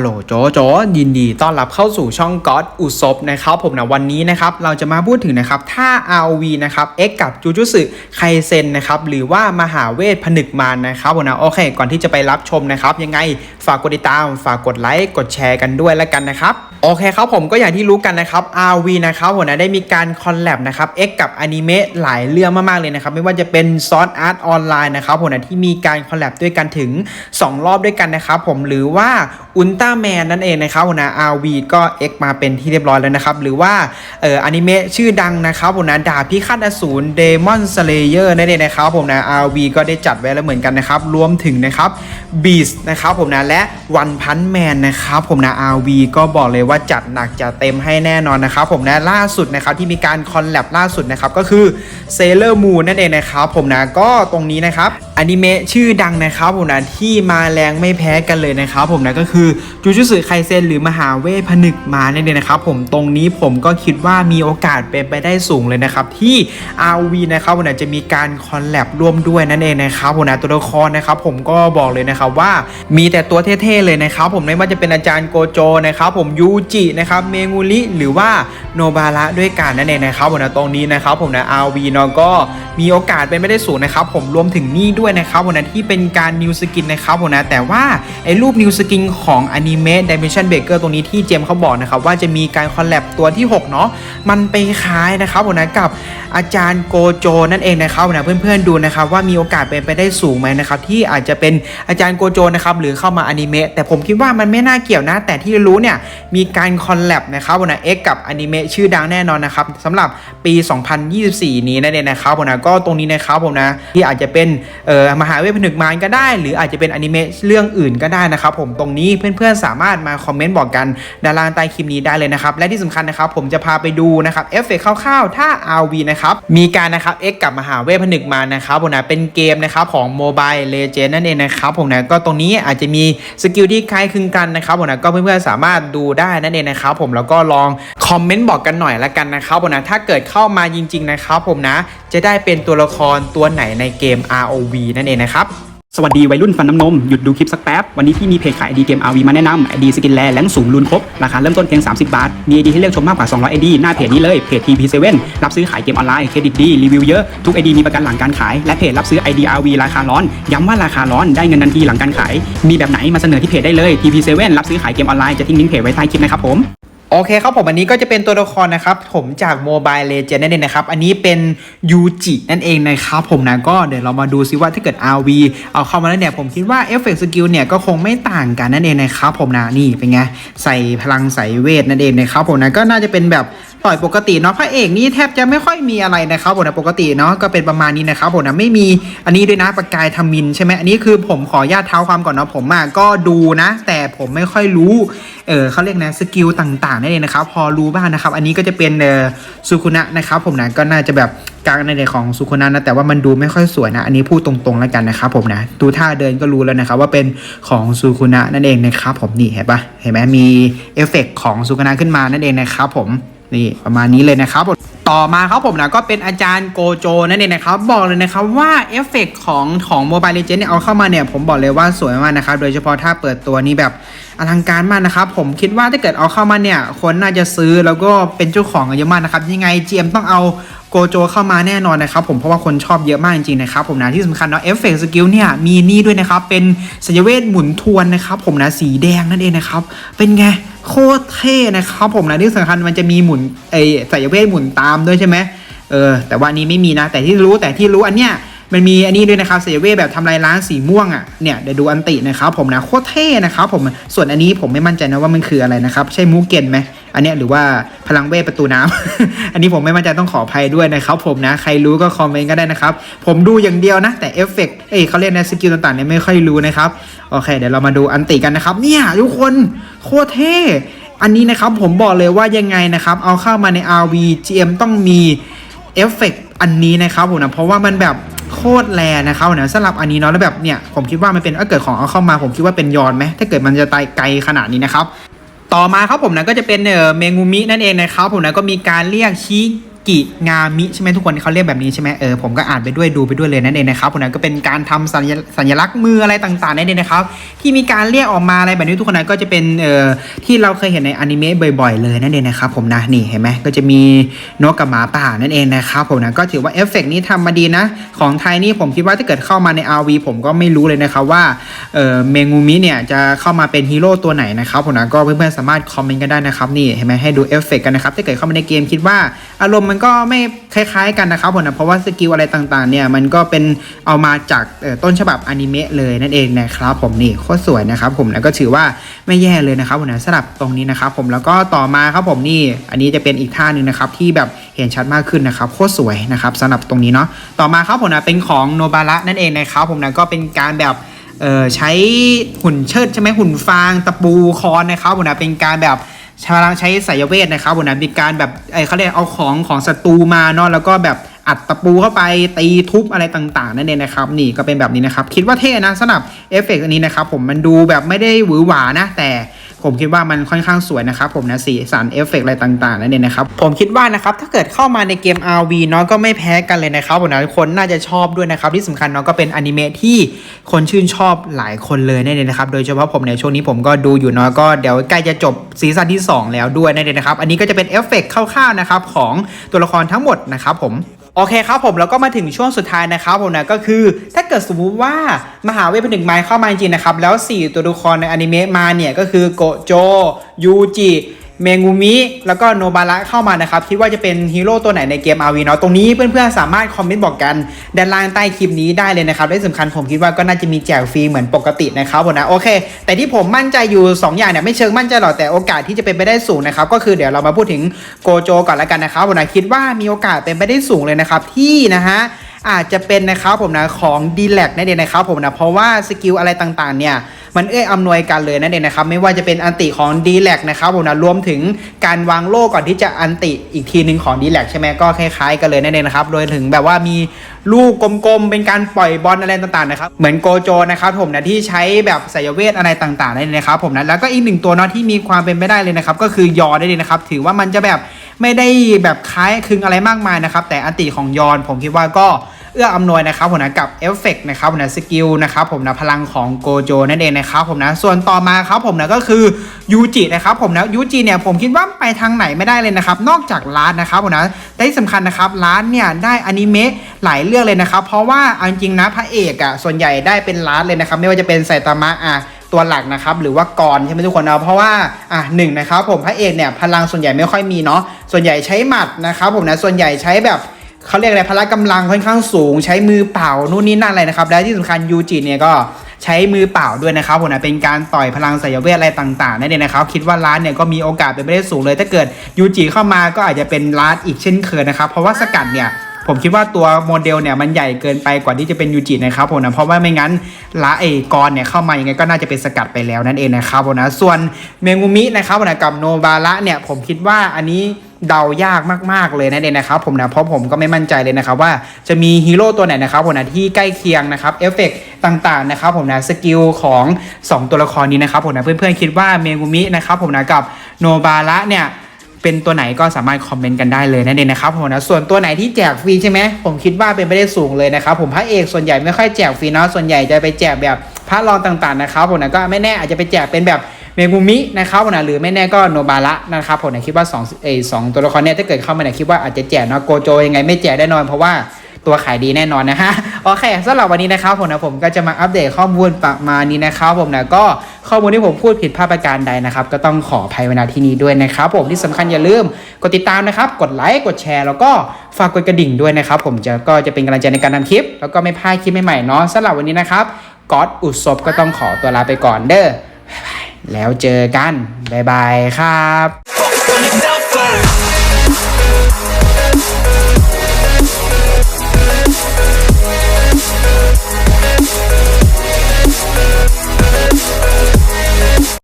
โหลโจโจยินดีต้อนรับเข้าสู่ช่องก็อดอุซบนะครับผมนะวันนี้นะครับเราจะมาพูดถึงนะครับถ้า ROV นะครับ X กับจูจูสึไคเซนนะครับหรือว่ามหาเวทผนึกมารนะครับผมนะโอเค ก่อนที่จะไปรับชมนะครับยังไงฝากกดติดตาม ฝากกดไลค์กดแชร์กันด้วยแล้วกันนะครับโอเคครับผมก็อย่างที่รู้กันนะครับ RV นะครับผมนะได้มีการคอลแลบนะครับ X กับอนิเมะหลายเรื่องมากๆเลยนะครับไม่ว่าจะเป็นซอสอาร์ตออนไลน์นะครับผมนะที่มีการคอลแลบด้วยกันถึง 2 รอบด้วยกันนะครับผมหรือว่า อุลตร้าแมนนั่นเองนะครับผมนะ RV ก็ X มาเป็นที่เรียบร้อยแล้วนะครับ หรือว่าเอ่ออนิเมะชื่อดังนะครับผมนะดาบพิฆาตอสูรเดมอนสเลเยอร์นั่นเองนะครับผมนะ RV ก็ได้จัดไว้แล้วเหมือนกันนะครับ รวมถึงนะครับบีสนะครับผมนะและวันพันแมนนะครับผมนะ RV ก็บอกเลยว่าจัดหนักจัดเต็มให้แน่นอนนะครับผมนะล่าสุดนะครับที่มีการคอลแลบล่าสุดนะครับก็คือเซเลอร์มูนนั่นเองนะครับผมนะก็ตรงนี้นะครับอนิเมะชื่อดังนะครับผมนะที่มาแรงไม่แพ้กันเลยนะครับผมนะก็คือจูจูสึไคเซนหรือมหาเวทผนึกมาเนั่นเองนะครับผมตรงนี้ผมก็คิดว่ามีโอกาสเป็นไปได้สูงเลยนะครับที่ RV นะครับผมนะจะมีการคอลแลบร่วมด้วยนั่นเองนะครับผมนะตัวละครนะครับผมก็บอกเลยนะครับว่ามีแต่ตัวเท่ๆเลยนะครับผมไม่ว่าจะเป็นอาจารย์โกโจนะครับผมยูจินะครับเมงูริหรือว่าโนบาระด้วยกันนั่นเองนะครับผมนะตรงนี้นะครับผมนะ RV เนาะก็มีโอกาสเป็นไม่ได้สูงนะครับผมรวมถึงนี่ด้วยนะครับผมนะที่เป็นการนิวสกินนะครับผมนะแต่ว่าไอ้รูปนิวสกินของอนิเมะ Dimension Breaker ตรงนี้ที่เจมเขาบอกนะครับว่าจะมีการคอลแลบตัวที่ 6 เนาะมันไปคล้ายนะครับผมนะกับอาจารย์โกโจนั่นเองนะครับผมนะเพื่อนๆดูนะครับว่ามีโอกาสเป็นไปได้สูงไหมนะครับที่อาจจะเป็นอาจารย์โกโจนะครับหรือเข้ามาอนิเมะแต่ผมคิดว่ามันไม่น่าเกี่ยวนะ แต่ที่รู้เนี่ยมีการคอลแลบนะครับผมนะ X กับอนิเมะชื่อดังแน่นอนนะครับสำหรับปี 2024 นี้นั่นเองนะครับผมนะก็ตรงนี้นะครับผมนะที่อาจจะเป็นเอ่อมหาเวทผนึกมารก็ได้ หรืออาจจะเป็นอนิเมะเรื่องอื่นก็ได้นะครับผมตรงนี้เเพื่อนๆสามารถมาคอมเมนต์บอกกันด้านล่างใต้คลิปนี้ได้เลยนะครับ และที่สำคัญนะครับ ผมจะพาไปดูนะครับเอฟเฟกต์คร่าวๆ ถ้า RV นะครับ มีการนะครับ X กับมหาเวทผนึกมานะครับผมนะเป็นเกมนะครับของ Mobile Legend นั่นเองนะครับผมนะก็ตรงนี้อาจจะมีสกิลที่คล้ายคลึงกันนะครับผมนะก็เพื่อนๆสามารถดูได้นั่นเองนะครับผมแล้วก็ลองคอมเมนต์บอกกันหน่อยละกันนะครับผมนะถ้าเกิดเข้ามาจริง ๆ นะครับผมนะจะได้เป็นตัวละครตัวไหนในเกม ROV นั่นเองนะครับ สวัสดีวัยรุ่นฟันน้ำนม หยุดดูคลิปสักแป๊บ วันนี้พี่มีเพจขายไอดีเกม RV มาแนะนำไอดีสกินแลแรงสูงลุนครบ ราคาเริ่มต้นเพียง 30 บาท มีไอดีให้เลือกชมมากกว่า 200ไอดีหน้าเพจนี้เลยเพจ TP7 รับซื้อขายเกมออนไลน์ เครดิตดี รีวิวเยอะ ทุกไอดีมีประกันหลังการขาย และเพจรับซื้อไอดี RV ราคาร้อน ย้ำว่าราคาร้อนได้เงินทันทีหลังการขาย มีแบบไหนมาเสนอที่เพจได้เลย TP7 รับซื้อขายเกมออนไลน์จะทิ้งลิงก์เพจไว้ใต้คลิปนะครับผม โอเคครับผมอันนี้ก็จะเป็นตัวละครนะครับผมจาก Mobile Legend นั่นเองนะครับ อันนี้เป็นยูจินั่นเองนะครับผมนะก็เดี๋ยวเรามาดูซิว่าถ้าเกิด RV เอาเข้ามาแล้วเนี่ยผมคิดว่าเอฟเฟกต์สกิลเนี่ยก็คงไม่ต่างกันนั่นเองนะครับผมนะนี่เป็นไงใส่พลังใส่เวทนั่นเองนะครับผมนะก็น่าจะเป็นแบบ ต่อยปกติเนาะพระเอกนี่แทบจะไม่ค่อยมีอะไรนะครับผมนะปกติเนาะก็เป็นประมาณนี้นะครับผมนะไม่มีอันนี้ด้วยนะประกายทมินใช่ไหมอันนี้คือผมขอญาตเท้าความก่อนเนาะผมอะก็ดูนะ แต่ผมไม่ค่อยรู้เออเขาเรียกนะสกิลต่างๆนั่นเองนะครับ พอรู้บ้างนะครับ อันนี้ก็จะเป็นเออสุคุนะนะครับ ผมนะก็น่าจะแบบกลางในเรื่องของสุคุนะนะแต่ว่ามันดูไม่ค่อยสวยนะ อันนี้พูดตรงๆแล้วกันนะครับผมนะดูท่าเดินก็รู้แล้วนะครับว่าเป็นของสุคุนะนั่นเองนะครับผมนี่เห็นปะเห็นไหมมีเอฟเฟกต์ของสุคุนะขึ้นมานั่นเองนะครับผม นี่ประมาณนี้เลยนะครับผมต่อมาครับผมนะก็เป็นอาจารย์โกโจนั่นเองนะครับ บอกเลยนะครับว่าเอฟเฟกต์ของของ Mobile l e g e n d เนี่ยเอาเข้ามาเนี่ย ผมบอกเลยว่าสวยมากนะครับ โดยเฉพาะถ้าเปิดตัวนี้แบบอลังการมากนะครับ ผมคิดว่าถ้าเกิดเอาเข้ามาเนี่ย คนน่าจะซื้อแล้วก็เป็นเจ้าของเยอะมากนะครับ ยังไง GM ต้องเอาโกโจเข้ามาแน่นอนนะครับผมเพราะว่าคนชอบเยอะมากจริงๆนะครับผมนะที่สำคัญเนาะเอฟเฟกต์สกิลเนี่ยมีนี่ด้วยนะครับเป็นสัญเวทหมุนทวนนะครับผมนะสีแดงนั่นเองนะครับเป็นไง โคตรเท่นะครับผมนะที่สำคัญมันจะมีหมุนไอสายเวทหมุนตามด้วยใช่ไหมเออแต่ว่าอันนี้ไม่มีนะ แต่ที่รู้แต่ที่รู้อันเนี้ยมันมีอันนี้ด้วยนะครับเซเวทแบบทำลายล้างสีม่วงอะเนี่ยเดี๋ยวดูอันตินะครับผมนะโคตรเท่นะครับผมส่วนอันนี้ผมไม่มั่นใจนะว่ามันคืออะไรนะครับใช่มูเกนไหม อันนี้หรือว่าพลังเวทประตูน้ำอันนี้ผมไม่มั่นใจต้องขออภัยด้วยนะครับผมนะใครรู้ก็คอมเมนต์ก็ได้นะครับ ผมดูอย่างเดียวนะ แต่เอฟเฟกต์เอ้ยเขาเรียกนะสกิลต่างๆเนี่ยไม่ค่อยรู้นะครับ โอเค เดี๋ยวเรามาดูอันติกันนะครับ เนี่ยทุกคนโคตรเท่อันนี้นะครับผมบอกเลยว่ายังไงนะครับ เอาเข้ามาใน RV GM ต้องมีเอฟเฟกต์อันนี้นะครับผมนะเพราะว่ามันแบบโคตรแรนะครับนะสำหรับอันนี้เนาะแล้วแบบเนี่ยผมคิดว่ามันเป็นถ้าเกิดของเอาเข้ามาผมคิดว่าเป็นยอนไหมถ้าเกิดมันจะตายไกลขนาดนี้นะครับ ต่อมาครับผมนะก็จะเป็นเออเมงูมินั่นเองนะครับผมนะก็มีการเรียกชิ กิงามิใช่ไหมทุกคนเขาเรียกแบบนี้ใช่ไหมเออผมก็อ่านไปด้วยดูไปด้วยเลยนั่นเองนะครับผมนะก็เป็นการทำสัญสัญลักษณ์มืออะไรต่างๆนั่นเองนะครับที่มีการเรียกออกมาอะไรแบบนี้ทุกคนนะก็จะเป็นเอ่อที่เราเคยเห็นในอนิเมะบ่อยๆเลยนั่นเองนะครับผมนะนี่เห็นไหมก็จะมีนกกับหมาป่านั่นเองนะครับผมนะก็ถือว่าเอฟเฟกนี้ทำมาดีนะ ของไทยนี่ผมคิดว่าถ้าเกิดเข้ามาใน RV ผมก็ไม่รู้เลยนะครับว่าเออเมงูมิเนี่ยจะเข้ามาเป็นฮีโร่ตัวไหนนะครับผมนะก็เพื่อนๆสามารถคอมเมนต์กันได้นะครับนี่เห็นไหมให้ดูเอฟเฟกกันนะครับถ้าเกิดเข้ามาในเกมคิดว่าอารมณ์มันก็ไม่คล้ายๆกันนะครับผมนะเพราะว่าสกิลอะไรต่างๆเนี่ยมันก็เป็นเอามาจากต้นฉบับอนิเมะเลยนั่นเองนะครับผมนี่โคตรสวยนะครับผมนะก็ถือว่าไม่แย่เลยนะครับผมนะสำหรับตรงนี้นะครับผมแล้วก็ต่อมาครับผมนี่อันนี้จะเป็นอีกท่าหนึ่งนะครับที่แบบเห็นชัดมากขึ้นนะครับโคตรสวยนะครับสำหรับตรงนี้เนาะต่อมาครับผมนะเป็นของโนบาระนั่นเองนะครับผมนะก็เป็นการแบบเออใช้หุ่นเชิดใช่ไหมหุ่นฟางตะปูคอนนะครับผมนะเป็นการแบบ ใช้ใช้สายเวทนะครับผมนะมีการแบบไอ้เขาเรียกเอาของของศัตรูมาเนาะแล้วก็แบบอัดตะปูเข้าไปตีทุบอะไรต่างๆนั่นเองนะครับนี่ก็เป็นแบบนี้นะครับ คิดว่าเท่นะสำหรับเอฟเฟกต์อันนี้นะครับผมมันดูแบบไม่ได้หวือหวานะแต่ ผมคิดว่ามันค่อนข้างสวยนะครับผมนะสีสันเอฟเฟกต์อะไรต่างๆนั่นเองนะครับผมคิดว่านะครับถ้าเกิดเข้ามาในเกม RV เนาะก็ไม่แพ้กันเลยนะครับผมนะคนน่าจะชอบด้วยนะครับที่สำคัญเนาะก็เป็นอนิเมะที่คนชื่นชอบหลายคนเลยนั่นเองนะครับโดยเฉพาะผมในช่วงนี้ผมก็ดูอยู่เนาะก็เดี๋ยวใกล้จะจบซีซั่นที่ 2 แล้วด้วยนั่นเองนะครับอันนี้ก็จะเป็นเอฟเฟกต์คร่าวๆนะครับของตัวละครทั้งหมดนะครับผม โอเคครับผมแล้วก็มาถึงช่วงสุดท้ายนะครับผมนะก็คือถ้าเกิดสมมุติว่ามหาเวทผนึกไม้เข้ามาจริงนะครับแล้ว 4 ตัวละครในอนิเมะมาเนี่ยก็คือโกโจยูจิ เมงูมิแล้วก็โนบาระเข้ามานะครับ คิดว่าจะเป็นฮีโร่ตัวไหนในเกมอาวีเนาะตรงนี้เพื่อนๆสามารถคอมเมนต์บอกกันด้านล่างใต้คลิปนี้ได้เลยนะครับและที่สำคัญผมคิดว่าก็น่าจะมีแจกฟรีเหมือนปกตินะครับผมนะโอเค แต่ที่ผมมั่นใจอยู่ 2 อย่างเนี่ยไม่เชิงมั่นใจหรอกแต่โอกาสที่จะเป็นไปได้สูงนะครับก็คือเดี๋ยวเรามาพูดถึงโกโจก่อนละกันนะครับผมนะคิดว่ามีโอกาสเป็นไปได้สูงเลยนะครับที่นะฮะอาจจะเป็นนะครับผมนะของดีแลกนั่นเองนะครับผมนะเพราะว่าสกิลอะไรต่างๆเนี่ย มันเอื้ออำนวยกันเลยนั่นเองนะครับ ไม่ว่าจะเป็นอันติของดีแลกนะครับผมนะรวมถึงการวางโล่ก่อนที่จะอันติอีกทีหนึ่งของดีแลกใช่ไหมก็คล้ายๆกันเลยนั่นเองนะครับโดยถึงแบบว่ามีลูกกลมๆ เป็นการปล่อยบอลอะไรต่างๆนะครับ เหมือนโกโจนะครับผมนะที่ใช้แบบสายเวทอะไรต่างๆนั่นเองนะครับผมนะแล้วก็อีกหนึ่งตัวเนาะที่มีความเป็นไปได้เลยนะครับก็คือยอได้เลยนะครับถือว่ามันจะแบบ ไม่ได้แบบคล้ายคลึงอะไรมากมายนะครับ แต่อันติของยอนผมคิดว่าก็เอื้ออำนวยนะครับผมนะกับเอฟเฟกนะครับผมนะสกิลนะครับผมนะพลังของโกโจนั่นเองนะครับผมนะส่วนต่อมาครับผมนะก็คือยูจินะครับผมนะยูจิเนี่ยผมคิดว่าไปทางไหนไม่ได้เลยนะครับนอกจากร้านนะครับผมนะแต่ที่สำคัญนะครับร้านเนี่ยได้อนิเมะหลายเรื่องเลยนะครับเพราะว่าจริงๆนะพระเอกอะ่ะส่วนใหญ่ได้เป็นร้านเลยนะครับไม่ว่าจะเป็นไซตามะอะ ตัวหลักนะครับหรือว่ากรใช่ไหมทุกคนนะเพราะว่าอะหนึ่งนะครับผมพระเอกเนี่ยพลังส่วนใหญ่ไม่ค่อยมีเนาะส่วนใหญ่ใช้หมัดนะครับผมนะส่วนใหญ่ใช้แบบเขาเรียกอะไรพละกำลังค่อนข้างสูง ใช้มือเปล่านู่นนี่นั่นอะไรนะครับและที่สำคัญยูจิเนี่ยก็ใช้มือเปล่าด้วยนะครับผมนะเป็นการต่อยพลังสายเวทอะไรต่างๆนั่นเองนะครับคิดว่าร้านเนี่ยก็มีโอกาสเป็นไปได้สูงเลย ถ้าเกิดยูจิเข้ามาก็อาจจะเป็นร้านอีกเช่นเคยนะครับเพราะว่าสกัดเนี่ย ผมคิดว่าตัวโมเดลเนี่ยมันใหญ่เกินไปกว่าที่จะเป็นยูจินะครับผมนะเพราะว่าไม่งั้นละเอกรเนี่ยเข้ามายังไงก็น่าจะเป็นสกัดไปแล้วนั่นเองนะครับผมนะส่วนเมงูมินะครับผมนะกับโนบาระเนี่ยผมคิดว่าอันนี้เดายากมากๆเลยนั่นเองนะครับผมนะเพราะผมก็ไม่มั่นใจเลยนะครับว่าจะมีฮีโร่ตัวไหนนะครับผมนะที่ใกล้เคียงนะครับเอฟเฟกต่างๆนะครับผมนะสกิลของ 2 ตัวละครนี้นะครับผมนะเพื่อนๆคิดว่าเมงูมินะครับผมนะกับโนบาระเนี่ย เป็นตัวไหนก็สามารถคอมเมนต์กันได้เลยนั่นเองนะครับผมนะส่วนตัวไหนที่แจกฟรีใช่ไหมผมคิดว่าเป็นไปได้สูงเลยนะครับผมพระเอกส่วนใหญ่ไม่ค่อยแจกฟรีเนาะส่วนใหญ่จะไปแจกแบบพระรองต่างๆนะครับผมนะก็ไม่แน่อาจจะไปแจกเป็นแบบเมกุมินะครับผมนะหรือไม่แน่ก็โนบาระนะครับผมนะคิดว่า2เอสองตัวละครเนี่ยถ้าเกิดเข้ามาเนี่ยคิดว่าอาจจะแจกเนาะโกโจยังไงไม่แจกแน่นอนเพราะว่า ตัวขายดีแน่นอนนะฮะโอเคสำหรับวันนี้นะครับผมนะผมก็จะมาอัปเดตข้อมูลประมาณนี้นะครับผมนะก็ข้อมูลที่ผมพูดผิดพลาดประการใดนะครับ ก็ต้องขออภัยไว้ณที่นี้ด้วยนะครับผมที่สำคัญอย่าลืมกดติดตามนะครับกดไลค์กดแชร์ แล้วก็ฝากกดกระดิ่งด้วยนะครับผมจะก็จะเป็นกำลังใจในการทำคลิป แล้วก็ไม่พลาดคลิปใหม่ๆเนาะสำหรับวันนี้นะครับก๊อตอุศพก็ต้องขอตัวลาไปก่อนเด้อแล้วเจอกันบ๊ายบายครับ No! Yeah.